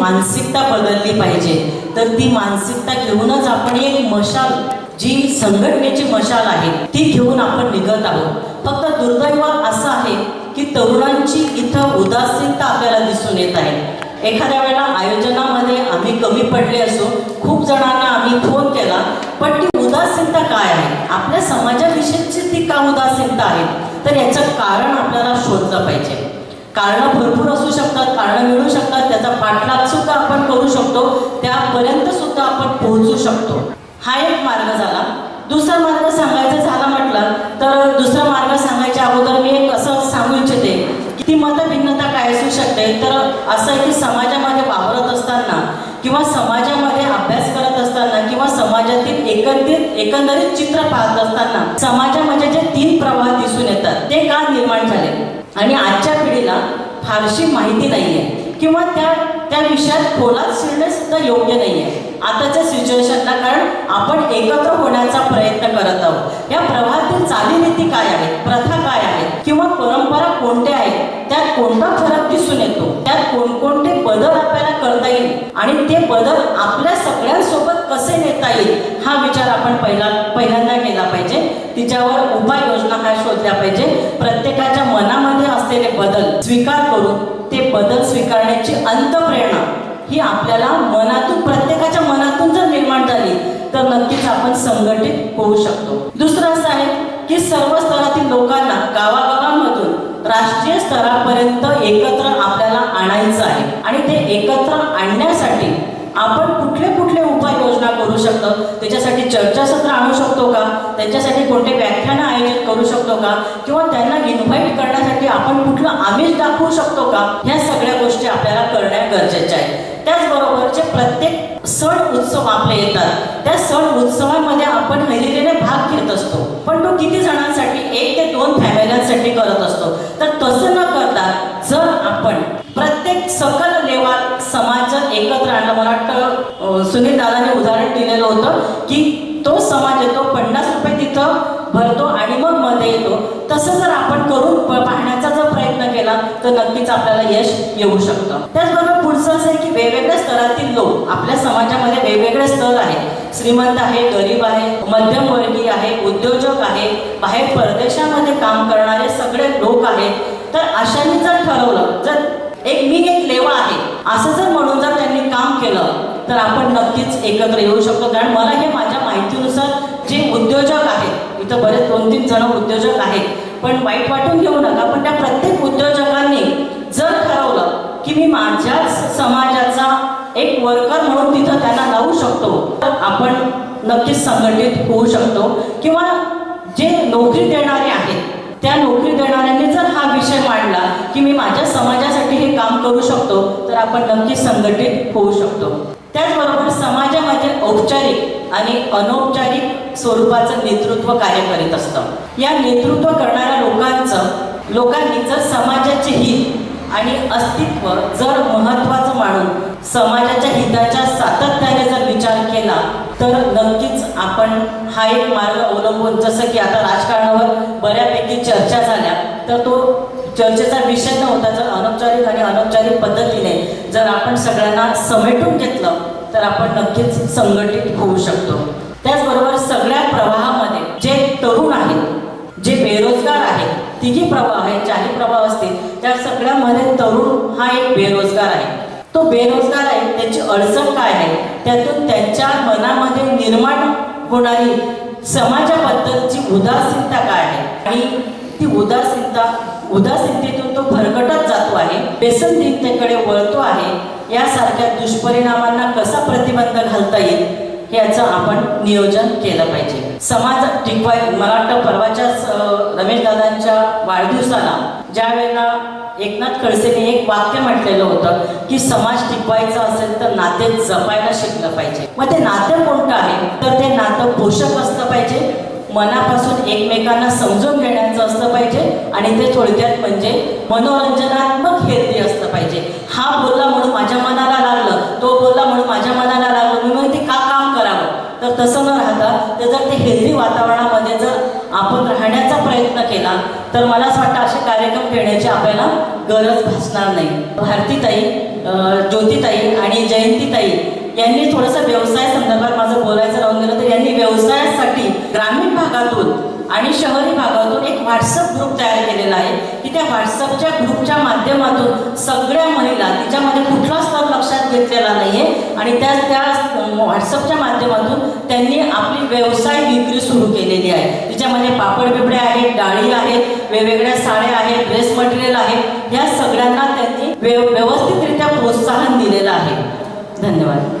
मानसिकता बदलली पाहिजे. तर ती मानसिकता घेऊनच आपण एक मशाल जी संघटनेची मशाल आहे ती घेऊन आपण निघत आहोत. फक्त दुर्दैव असं आहे की तरुणांची इथं उदासीनता आपल्याला दिसून येत आहे. एखाद्या वेळेला आयोजनामध्ये आम्ही कमी पडले असो खूप जणांना आम्ही फोन केला पण ती उदासीनता काय आहे? आपल्या समाजाविषयीची ती का उदासीनता आहे? तर याचं कारण आपल्याला शोधलं पाहिजे. कारणं भरपूर असू शकतात कारणं मिळू शकतात त्याचा पाठलाग सुद्धा आपण करू शकतो त्यापर्यंत सुद्धा आपण पोहोचू शकतो. हा एक मार्ग झाला. दुसरा मार्ग सांगायचा झाला म्हटलं तर दुसरा मार्ग सांगायच्या अगोदर मी एक असं सांगू इच्छिते की ती मतभिन्नता काय असू शकते? तर असं की समाजामध्ये वावरत असताना किंवा समाजामध्ये अभ्यास करत असताना किंवा समाजातील एकंदरीत चित्र पाहत असताना समाजामध्ये जे तीन प्रवाह दिसून येतात ते का निर्माण झाले? आणि आजच्या पिढीला फारशी माहिती नाही आहे किंवा त्या त्या विषयात खोलात शिरणे सुद्धा योग्य नाहीये. आताच्या सिच्युएशनला कारण आपण एकत्र होण्याचा प्रयत्न करत आहोत. या प्रवाहातील चालीरीती काय आहेत? प्रथा काय आहेत? किंवा परंपरा कोणत्या आहेत? त्यात कोणता फरक दिसून येतो? त्यात कोणकोण आपण पहिला पहिल्यांदा केला पाहिजे. तिच्यावर उपाययोजना काय शोधल्या पाहिजे. प्रत्येकाच्या मनामध्ये असलेले बदल स्वीकार करून ते बदल स्वीकारण्याची अंतप्रेरणा ही आपल्याला मनातून प्रत्येकाच्या मनातून जर निर्माण झाली तर नक्कीच आपण संघटित होऊ शकतो. दुसरं असं आहे की सर्व स्तरातील लोकांना गावागावांमधून राष्ट्रीय स्तरापर्यंत एकत्र आपल्याला आणायचं आहे. आणि ते एकत्र आणण्यासाठी आपण कुठले कुठले उपाययोजना करू शकतो? त्याच्यासाठी चर्चासत्र आणू शकतो का? त्यांच्यासाठी कोणते व्याख्यानं आयोजित करू शकतो का? किंवा त्यांना इन्व्हाइट करण्यासाठी आपण कुठलं आमिष दाखवू शकतो का? ह्या सगळ्या गोष्टी आपल्याला करण्या गरजेच्या आहेत. त्याचबरोबर जे प्रत्येक सण उत्सव आपले येतात. त्या सण उत्सवामध्ये आपण महिलेने भाग घेत असतो. पण तो किती जणांसाठी? एक ते दोन फॅमिल्यांसाठी करत असतो. तर तसं न करता जर आपण प्रत्येक सकल समाज एकत्र आणलं. मला वाटतं सुनील दादाने उदाहरण दिलेलं होतं की तो समाज येतो पन्नास रुपये तिथं भरतो आणि मग मध्ये येतो. तसं जर आपण करून पाहण्याचा जर प्रयत्न केला तर नक्कीच आपल्याला यश येऊ शकतं. त्याचबरोबर पुढचं असं आहे की वेगवेगळ्या स्तरातील लोक आपल्या समाजामध्ये वेगवेगळे स्तर आहेत. श्रीमंत आहे गरीब आहे मध्यमवर्गीय आहे उद्योजक आहे बाहेर परदेशामध्ये काम करणारे सगळे लोक आहेत. तर अशांनी जर ठरवलं जर एक असं जर म्हणून जर त्यांनी काम केलं तर आपण नक्कीच एकत्र येऊ शकतो. कारण मला हे माझ्या माहितीनुसार जे उद्योजक आहेत इथं बरेच दोन तीन जण उद्योजक आहेत पण वाईट वाटून घेऊ नका पण त्या प्रत्येक उद्योजकांनी जर ठरवलं की मी माझ्याच समाजाचा एक वर्कर म्हणून तिथं त्यांना लावू शकतो तर आपण नक्कीच संघटित होऊ शकतो. किंवा जे नोकरी देणारे आहेत त्या नोकरी देणाऱ्यांनी जर हा विषय मांडला की मी माझ्या समाजासाठी हे काम करू शकतो तर आपण नक्की संघटित होऊ शकतो. त्याचबरोबर समाजामध्ये औपचारिक आणि अनौपचारिक स्वरूपाचं नेतृत्व कार्य करीत असतं. या नेतृत्व करणाऱ्या लोकांचं लोकांनी जर समाजाचे हित आणि अस्तित्व जर महत्वाचं मानून समाजाच्या हिताच्या सातत्याने जर विचार केला तर नक्कीच आपण हा एक मार्ग अवलंबून जसं की आता राजकारणावर बऱ्यापैकी चर्चा झाल्या तर तो चर्चेचा विषय नव्हता जर अनौपचारिक आणि अनौपचारिक पद्धतीने जर आपण सगळ्यांना समेटून घेतलं तर आपण नक्कीच संघटित होऊ शकतो. त्याचबरोबर सगळ्या प्रवाह जे तरुण आहेत जे बेरोजगार आहेत तिघी प्रवाह आहेत चारही प्रवाह असतील त्या सगळ्यामध्ये तरुण हा एक बेरोजगार आहे. तो बेरोजगार आहे त्याची अडचण काय आहे? त्यातून त्यांच्या मनामध्ये निर्माण होणारी समाजाबद्दलची उदासीनता काय आहे? आणि ती उदासीनता उदासीनतेतून तो भरकटत जातो आहे व्यसनहीनतेकडे वळतो आहे यासारख्या दुष्परिणामांना कसा प्रतिबंध घालता येईल? याचं आपण नियोजन केलं पाहिजे. समाज टिकवाय मला वाटतं परवाच्याच रमेश दादांच्या वाढदिवसाला ज्या वेळेला एकनाथ खडसेने एक वाक्य म्हटलेलं होतं की समाज टिकवायचा असेल तर नाते जपायला शिकलं पाहिजे. मग ते नातं कोणतं आहे? तर ते नातं पोषक असलं पाहिजे मनापासून एकमेकांना समजून घेण्याचं असलं पाहिजे आणि ते थोडक्यात म्हणजे मनोरंजनात्मक हेल्दी असलं पाहिजे. हा बोलला म्हणून माझ्या मनाला लागलं तो बोलला म्हणून माझ्या मनाला लागलं मी म्हणते का काम करावं तर तसं न राहता ते जर ते हेल्दी वातावरणामध्ये जर आपण राहण्याचा प्रयत्न केला तर मला असं वाटतं असे कार्यक्रम घेण्याची आपल्याला गरज भासणार नाही. भारतीताई ज्योतिताई आणि जयंतीताई यांनी थोडंसं व्यवसाय संदर्भात माझं बोलायचं राहून गेलं तर यांनी व्यवसायासाठी ग्रामीण भागातून आणि शहरी भागातून एक व्हॉट्सअप ग्रुप तयार केलेला आहे. की त्या व्हॉट्सअपच्या ग्रुपच्या माध्यमातून सगळ्या महिला तिच्यामध्ये कुठला स्तर लक्षात घेतलेला नाही आहे आणि त्या त्या व्हॉट्सअपच्या माध्यमातून त्यांनी आपली व्यवसाय विक्री सुरू केलेली आहे. तिच्यामध्ये पापड बिबडे आहेत डाळी आहेत वेगवेगळ्या साड्या आहेत ड्रेस मटेरियल आहेत या सगळ्यांना त्यांनी व्यव व्यवस्थितरित्या प्रोत्साहन दिलेलं आहे. धन्यवाद.